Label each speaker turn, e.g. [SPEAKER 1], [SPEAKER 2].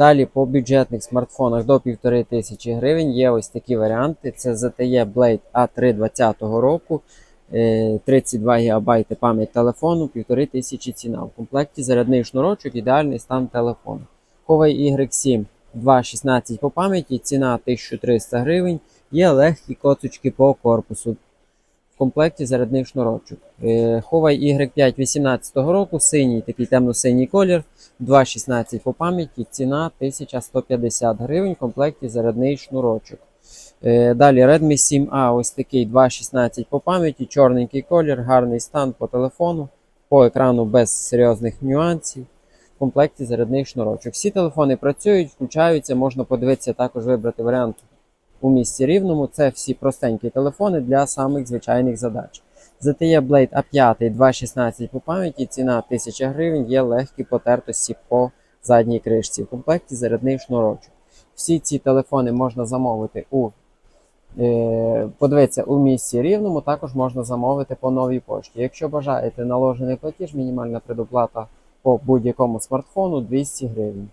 [SPEAKER 1] Далі по бюджетних смартфонах до 1500 гривень є ось такі варіанти. Це ZTE Blade A3 2020 року, е, 32 ГБ пам'ять телефону, 1500 ціна. В комплекті зарядний шнурочок, ідеальний стан телефону. Huawei Y7 2.16 по пам'яті, ціна 1300 гривень. Є легкі коцочки по корпусу. Комплекті зарядний шнурочок. Huawei Y5 18 року, синій, такий темно-синій колір. 2.16 по пам'яті, ціна 1150 гривень, в комплекті зарядний шнурочок. Е, Далі Redmi 7A, ось такий 2.16 по пам'яті, чорненький колір, гарний стан по телефону, по екрану без серйозних нюансів. В комплекті зарядний шнурочок. Всі телефони працюють, включаються, можна подивитися, також вибрати варіант у місці рівному. Це всі простенькі телефони для самих звичайних задач. ZTE Blade A5 2.16 по пам'яті, ціна 1000 гривень, є легкі потертості по задній кришці. В комплекті зарядний шнурочок. Всі ці телефони можна замовити у е, подивитися у місці рівному, також можна замовити по новій пошті. Якщо бажаєте наложений платіж, мінімальна предоплата по будь-якому смартфону 200 гривень.